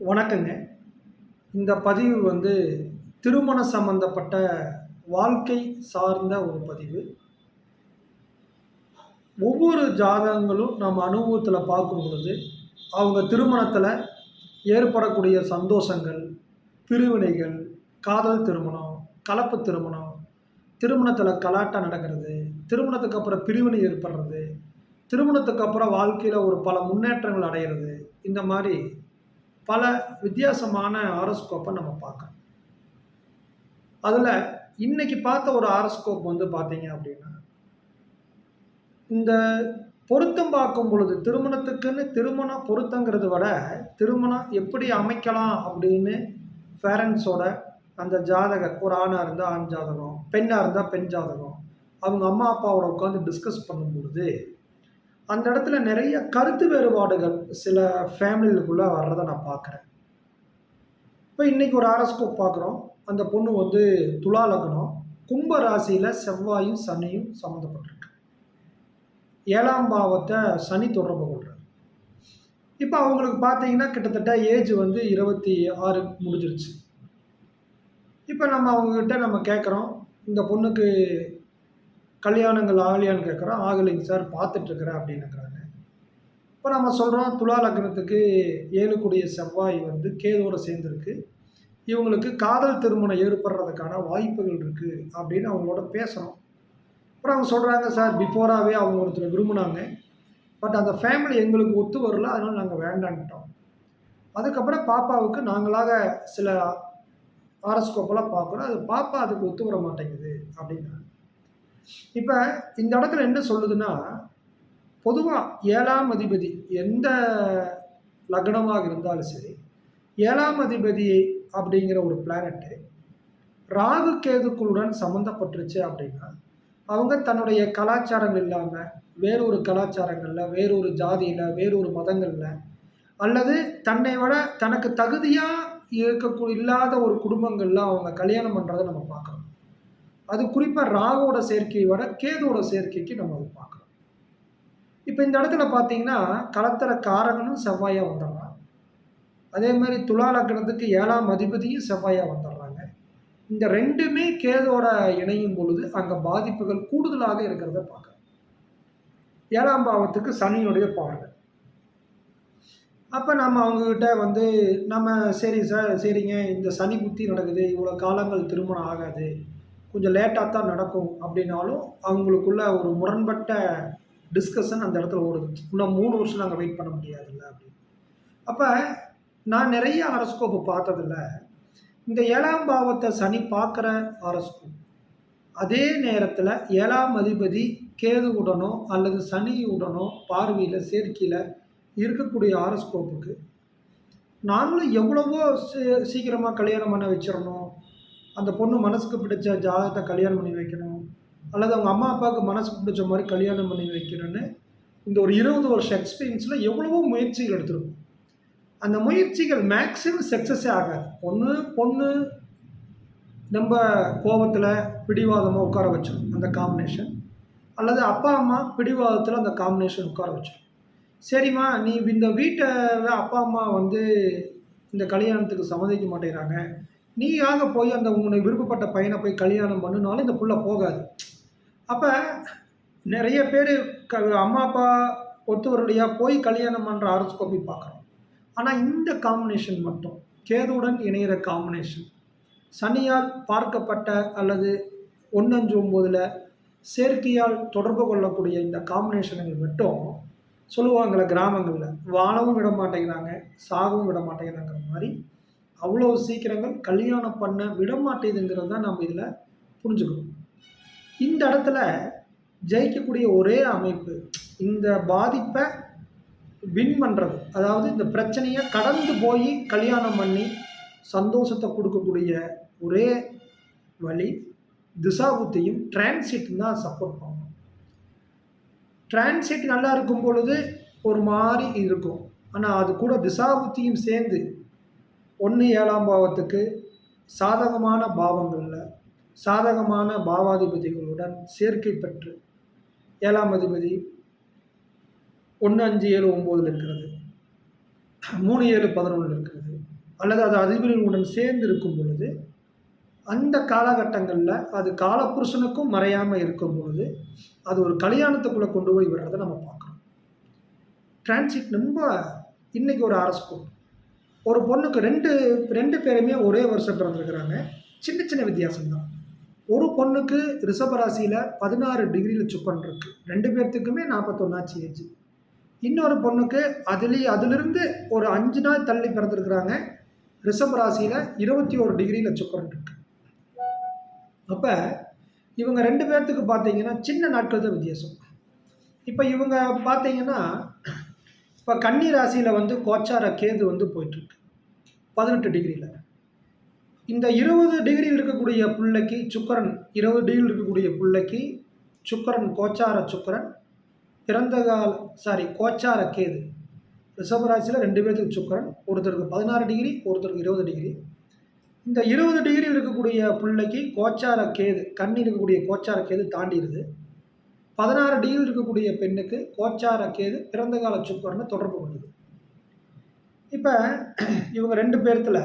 வணக்கங்க. இந்த பதிவு வந்து திருமண சம்பந்தப்பட்ட வாழ்க்கை சார்ந்த ஒரு பதிவு. ஒவ்வொரு ஜாதகங்களும் நம்ம அனுபவத்தில் பார்க்கும் பொழுது அவங்க திருமணத்தில் ஏற்படக்கூடிய சந்தோஷங்கள் பிரிவினைகள் காதல் திருமணம் கலப்பு திருமணம் திருமணத்தில் கலாட்டம் நடக்கிறது திருமணத்துக்கு அப்புறம் பிரிவினை ஏற்படுறது திருமணத்துக்கு அப்புறம் வாழ்க்கையில் ஒரு பல முன்னேற்றங்கள் அடைகிறது இந்த மாதிரி பல வித்தியாசமான ஆரோஸ்கோப்பை நம்ம பார்க்கணும். அதில் இன்னைக்கு பார்த்த ஒரு ஆரோஸ்கோப் வந்து பார்த்தீங்க அப்படின்னா இந்த பொருத்தம் பார்க்கும் பொழுது திருமணத்துக்குன்னு திருமணம் பொருத்தங்கிறத விட திருமணம் எப்படி அமைக்கலாம் அப்படின்னு பேரண்ட்ஸோட அந்த ஜாதகர் ஒரு ஆணாக இருந்தால் ஆண் ஜாதகம் பெண்ணாக இருந்தால் பெண் ஜாதகம் அவங்க அம்மா அப்பாவோட உட்காந்து டிஸ்கஸ் பண்ணும் பொழுது அந்த இடத்துல நிறைய கருத்து வேறுபாடுகள் சில ஃபேமிலிகளுக்குள்ளே வர்றதை நான் பார்க்குறேன். இப்போ இன்றைக்கி ஒரு ஆரஸ்கோப் பார்க்குறோம். அந்த பொண்ணு வந்து துலா லக்னம். கும்ப ராசியில் செவ்வாயும் சனியும் சம்மந்தப்பட்டிருக்கு. ஏழாம் பாவத்தை சனி தொடர்பு கொள்கிறார் இப்போ அவங்களுக்கு பார்த்தீங்கன்னா கிட்டத்தட்ட ஏஜ் வந்து இருபத்தி ஆறு முடிஞ்சிருச்சு. இப்போ நம்ம அவங்கக்கிட்ட நம்ம கேட்குறோம் இந்த பொண்ணுக்கு கல்யாணங்கள் ஆகலையான்னு கேட்குறோம் ஆகலைங்க சார் பார்த்துட்ருக்குறேன் அப்படின்னுக்கிறாங்க. இப்போ நம்ம சொல்கிறோம் துலா லக்னத்துக்கு ஏழு கூடிய செவ்வாய் வந்து கேதோட சேர்ந்துருக்கு. இவங்களுக்கு காதல் திருமணம் ஏற்படுறதுக்கான வாய்ப்புகள் இருக்குது அப்படின்னு அவங்களோட பேசுகிறோம் அப்புறம் அவங்க சொல்கிறாங்க சார் பிஃபோராகவே அவங்க ஒருத்தர் விரும்பினாங்க. பட் அந்த ஃபேமிலி எங்களுக்கு ஒத்து வரல அதனால் நாங்கள் வேண்டான்ட்டோம். அதுக்கப்புறம் பாப்பாவுக்கு நாங்களாக சில ஆரஸ்கோப்பெல்லாம் பார்க்குறோம். அது பாப்பா அதுக்கு ஒத்து வர மாட்டேங்குது அப்படிங்கிறாங்க இப்போ இந்த இடத்துல என்ன சொல்லுதுன்னா பொதுவாக ஏழாம் அதிபதி எந்த லக்னமாக இருந்தாலும் சரி ஏழாம் அதிபதி அப்படிங்கிற ஒரு பிளானட்டு ராகு கேதுக்களுடன் சம்மந்தப்பட்டுருச்சு அப்படின்னா அவங்க தன்னுடைய கலாச்சாரம் இல்லாமல் வேறொரு கலாச்சாரங்களில் வேறொரு ஜாதியில் வேறொரு மதங்களில் அல்லது தன்னை விட தனக்கு தகுதியாக இருக்கக்கூடிய இல்லாத ஒரு குடும்பங்களில் அவங்க கல்யாணம் பண்ணுறதை நம்ம பார்க்குறோம். அது குறிப்பாக ராகுவோட சேர்க்கையை விட சேர்க்கைக்கு நம்ம அது பார்க்குறோம். இப்போ இந்த இடத்துல பார்த்தீங்கன்னா கலத்தர காரகனும் செவ்வாயாக வந்துடுறான். அதே மாதிரி துலாலக்கணத்துக்கு ஏழாம் அதிபதியும் செவ்வாயாக வந்துடுறாங்க. இந்த ரெண்டுமே கேதோட இணையும் பொழுது அங்கே பாதிப்புகள் கூடுதலாக இருக்கிறத பார்க்குறோம். ஏழாம் பாவத்துக்கு சனியுடைய பார்வை. அப்போ நம்ம அவங்கக்கிட்ட வந்து நம்ம சரி சார் சரிங்க இந்த சனி புத்தி நடக்குது இவ்வளோ காலங்கள் திருமணம் ஆகாது. கொஞ்சம் லேட்டாக தான் நடக்கும் அப்படின்னாலும் அவங்களுக்குள்ள ஒரு முரண்பட்ட டிஸ்கஷன் அந்த இடத்துல ஓடுது. இன்னும் மூணு வருஷம் நாங்கள் வெயிட் பண்ண முடியாதுல்ல அப்படின்னு. அப்போ நான் நிறைய ஹாரஸ்கோப்பு பார்த்ததில்ல. இந்த ஏழாம் பாவத்தை சனி பார்க்குற ஹாரஸ்கோப் அதே நேரத்தில் ஏழாம் அதிபதி கேதுவுடனோ அல்லது சனியுடனோ பார்வையில் சேர்க்கையில் இருக்கக்கூடிய ஆரஸ்கோப்புக்கு நாங்களும் எவ்வளவோ சீ சீக்கிரமாக கல்யாணம் பண்ண வச்சிடணும். அந்த பொண்ணு மனசுக்கு பிடிச்ச ஜாதகத்தை கல்யாணம் பண்ணி வைக்கணும். அல்லது அவங்க அம்மா அப்பாவுக்கு மனசுக்கு பிடிச்ச மாதிரி கல்யாணம் பண்ணி வைக்கணும்னு இந்த ஒரு இருபது வருஷம் எக்ஸ்பீரியன்ஸில் எவ்வளவோ முயற்சிகள் எடுத்துருக்கும். அந்த முயற்சிகள் மேக்ஸிமம் சக்ஸஸே ஆகாது. ஒன்று பொண்ணு நம்ம கோபத்தில் பிடிவாதமாக உட்கார வச்சிடும் அந்த காம்பினேஷன் அல்லது அப்பா அம்மா பிடிவாதத்தில் அந்த காம்பினேஷன் உட்கார வச்சிடும் சரிம்மா நீ இந்த வீட்டில் அப்பா அம்மா வந்து இந்த கல்யாணத்துக்கு சம்மதிக்க மாட்டேங்கிறாங்க. நீயாக போய் அந்த உன்னை விருப்பப்பட்ட பையனை போய் கல்யாணம் பண்ணுனாலும் இந்த புள்ள போகாது. அப்போ நிறைய பேர் க அம்மா அப்பா ஒத்துவருடையாக போய் கல்யாணம் பண்ணுற ஆரோஸ்கோப்பி பார்க்குறோம். ஆனால் இந்த காம்பினேஷன் மட்டும் கேதுவுடன் இணையிற காம்பினேஷன் சனியால் பார்க்கப்பட்ட அல்லது ஒன்னஞ்சு ஒம்போதில் செயற்கையால் தொடர்பு கொள்ளக்கூடிய இந்த காம்பினேஷன்கள் மட்டும் சொல்லுவாங்களே கிராமங்களில் வாழவும் விட மாட்டேங்கிறாங்க சாகவும் விட மாட்டேங்கிறாங்கிற மாதிரி அவ்வளோ சீக்கிரங்கள் கல்யாணம் பண்ண விடமாட்டேதுங்கிறது தான் நம்ம இதில் புரிஞ்சுக்கணும். இந்த இடத்துல ஜெயிக்கக்கூடிய ஒரே அமைப்பு இந்த பாதிப்பை வின் பண்ணுறது அதாவது இந்த பிரச்சனையை கடந்து போய் கல்யாணம் பண்ணி சந்தோஷத்தை கொடுக்கக்கூடிய ஒரே வழி திசாபுத்தியும் டிரான்சிட்டும் தான் சப்போர்ட் பண்ணணும். டிரான்சிட் நல்லா இருக்கும் பொழுது ஒரு மாதிரி இருக்கும். ஆனால் அது கூட திசாபுத்தியும் சேர்ந்து ஒன்று ஏழாம் பாவத்துக்கு சாதகமான பாவங்களில் சாதகமான பாவாதிபதிகளுடன் சேர்க்கை பெற்று ஏழாம் அதிபதி ஒன்று அஞ்சு ஏழு ஒம்போதில் இருக்கிறது. மூணு ஏழு பதினொன்றில் இருக்கிறது. அல்லது அது அதிபதிகளுடன் சேர்ந்து இருக்கும் பொழுது அந்த காலகட்டங்களில் அது காலப்புருஷனுக்கும் மறையாமல் இருக்கும் பொழுது அது ஒரு கல்யாணத்துக்குள்ளே கொண்டு போய் விடுறதை நம்ம பார்க்குறோம். டிரான்சிட் ரொம்ப இன்றைக்கி ஒரு அரஸ்கோப் ஒரு பொண்ணுக்கு ரெண்டு ரெண்டு பேருமே ஒரே வருஷம் பிறந்திருக்கிறாங்க. சின்ன சின்ன வித்தியாசம்தான். ஒரு பொண்ணுக்கு ரிஷபராசியில் பதினாறு டிகிரியில் சுக்கன் இருக்கு. ரெண்டு பேர்த்துக்குமே நாற்பத்தொன்னாச்சு ஏஜ் இன்னொரு பொண்ணுக்கு அதுலேயே அதிலிருந்து ஒரு அஞ்சு நாள் தள்ளி பிறந்திருக்கிறாங்க. ரிஷபராசியில் இருபத்தி ஒரு டிகிரியில் சுக்கரன் இருக்கு. அப்போ இவங்க ரெண்டு பேர்த்துக்கு பார்த்தீங்கன்னா சின்ன நாட்கள் தான் வித்தியாசம். இப்போ இவங்க பார்த்தீங்கன்னா இப்போ கன்னி ராசியில் வந்து கோச்சார கேது வந்து போயிட்டுருக்கு. பதினெட்டு டிகிரியில். இந்த இருபது டிகிரியில் இருக்கக்கூடிய பிள்ளைக்கு சுக்கரன் இருபது டிகிரியில் இருக்கக்கூடிய பிள்ளைக்கு சுக்கரன் கோச்சார சுக்கரன் பிறந்த கால சாரி கோச்சார கேது. ரிஷபராசியில் ரெண்டு பேர்த்துக்கு சுக்கரன் ஒருத்தருக்கு பதினாறு டிகிரி ஒருத்தருக்கு இருபது டிகிரி. இந்த இருபது டிகிரியில் இருக்கக்கூடிய பிள்ளைக்கு கோச்சார கேது கண்ணி இருக்கக்கூடிய கோச்சார கேது தாண்டிடுது. பதினாறு டிகிரி இருக்கக்கூடிய பெண்ணுக்கு கோச்சார கேது பிறந்த கால சுக்கரனை தொடர்பு கொள்ளுது இப்போ இவங்க ரெண்டு பேர்த்தில்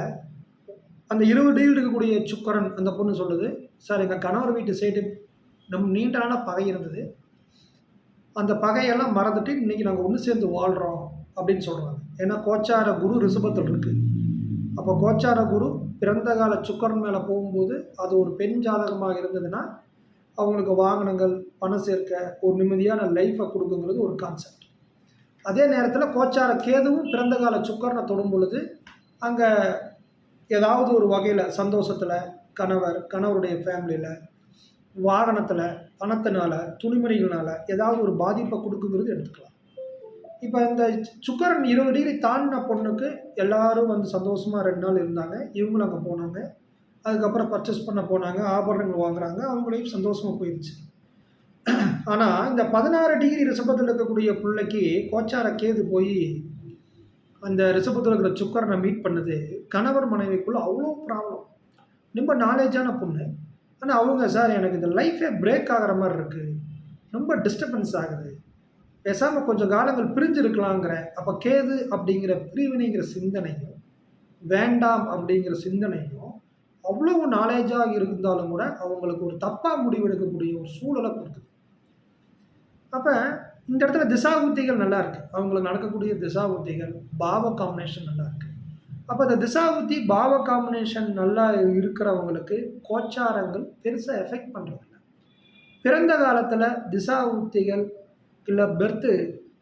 அந்த இருபது டிகிரி இருக்கக்கூடிய சுக்கரன் அந்த பொண்ணு சொல்லுது சார் எங்கள் கணவர் வீட்டு சைடு நம் நீண்ட நாளாக பகை இருந்தது. அந்த பகையெல்லாம் மறந்துட்டு இன்றைக்கி நாங்கள் ஒன்று சேர்ந்து வாழ்கிறோம் அப்படின்னு சொல்கிறாங்க ஏன்னா கோச்சார குரு ரிஷபத்தில் இருக்குது அப்போ கோச்சார குரு பிறந்த கால சுக்கரன் மேலே போகும்போது அது ஒரு பெண் ஜாதகமாக இருந்ததுன்னா அவங்களுக்கு வாகனங்கள் பணம் சேர்க்க ஒரு நிம்மதியான லைஃப்பை கொடுக்குங்கிறது ஒரு கான்செப்ட் அதே நேரத்தில் கோச்சார கேதுவும் பிறந்த கால சுக்கரனை தொடும் பொழுது அங்கே ஏதாவது ஒரு வகையில் சந்தோஷத்தில் கணவர் கணவருடைய ஃபேமிலியில் வாகனத்தில் பணத்தினால துணிமணிகளால் ஏதாவது ஒரு பாதிப்பை கொடுக்குங்கிறது எடுத்துக்கலாம். இப்போ இந்த சுக்கரன் இருபது டிகிரி தாண்டின பொண்ணுக்கு எல்லாரும் வந்து சந்தோஷமாக ரெண்டு நாள் இருந்தாங்க இவங்களும் அங்கே போனாங்க. அதுக்கப்புறம் பர்ச்சேஸ் பண்ண போனாங்க ஆபரணங்கள் வாங்குறாங்க அவங்களையும் சந்தோஷமாக போயிடுச்சு ஆனால் இந்த பதினாறு டிகிரி ரிஷபத்தில் இருக்கக்கூடிய பிள்ளைக்கு கோச்சார கேது போய் அந்த ரிஷபத்தில் இருக்கிற சுக்கரனை மீட் பண்ணுது கணவர் மனைவிக்குள்ளே அவ்வளோ ப்ராப்ளம் ரொம்ப நாலேஜான பொண்ணு. ஆனால் அவங்க சார் எனக்கு இந்த லைஃபே பிரேக் ஆகிற மாதிரி இருக்குது ரொம்ப டிஸ்டர்பன்ஸ் ஆகுது. பேசாமல் கொஞ்சம் காலங்கள் பிரிஞ்சிருக்கலாங்கிற அப்போ கேது அப்படிங்கிற பிரிவினைங்கிற சிந்தனையும் வேண்டாம் அப்படிங்கிற சிந்தனையும் அவ்வளவு நாலேஜாக இருந்தாலும் கூட அவங்களுக்கு ஒரு தப்பாக முடிவெடுக்கக்கூடிய ஒரு சூழலை கொடுக்குது. அப்போ இந்த இடத்துல திசாபுத்திகள் நல்லா இருக்குது அவங்களுக்கு நடக்கக்கூடிய திசாபுத்திகள் பாவ காம்பினேஷன் நல்லா இருக்குது அப்போ இந்த திசாபுத்தி பாவ காம்பினேஷன் நல்லா இருக்கிறவங்களுக்கு கோச்சாரங்கள் பெருசாக எஃபெக்ட் பண்ணுறதில்ல பிறந்த காலத்தில் திசாபுத்திகள் இல்லை பெர்த்து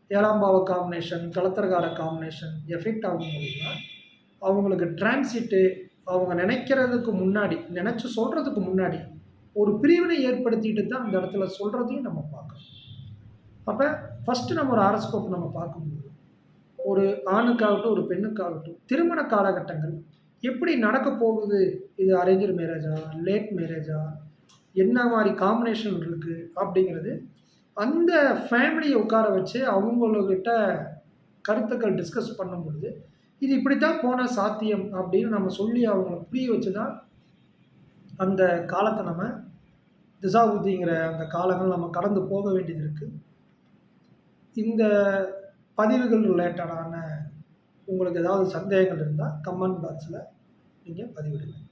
ஏழாம் பாவ காம்பினேஷன் கலத்திரகார காம்பினேஷன் எஃபெக்ட் ஆகும் மூலிமா அவங்களுக்கு டிரான்சிட்டு அவங்க நினைக்கிறதுக்கு முன்னாடி நினச்சி சொல்கிறதுக்கு முன்னாடி ஒரு பிரிவினை ஏற்படுத்திட்டு தான் அந்த இடத்துல சொல்கிறதையும் நம்ம பார்க்கணும். அப்போ ஃபஸ்ட்டு நம்ம ஒரு ஆரஸ்கோப் நம்ம பார்க்கும்போது ஒரு ஆணுக்காகட்டும் ஒரு பெண்ணுக்காகட்டும் திருமண காலகட்டங்கள் எப்படி நடக்க போகுது? இது அரேஞ்சர் மேரேஜா லேட் மேரேஜா என்ன மாதிரி காம்பினேஷன் இருக்குது அப்படிங்கிறது அந்த ஃபேமிலியை உட்கார வச்சு அவங்கக்கிட்ட கருத்துக்கள் டிஸ்கஸ் பண்ணும் பொழுது இது இப்படித்தான் போன சாத்தியம் அப்படின்னு நம்ம சொல்லி அவங்கள புரிய வச்சு தான் அந்த காலத்தை நம்ம திசாபுத்திங்கிற அந்த காலங்கள் நம்ம கடந்து போக வேண்டியது இருக்குது இந்த பதிவுகள் ரிலேட்டடான உங்களுக்கு ஏதாவது சந்தேகங்கள் இருந்தால் கமெண்ட் பாக்ஸில் நீங்கள் பதிவிடுங்க.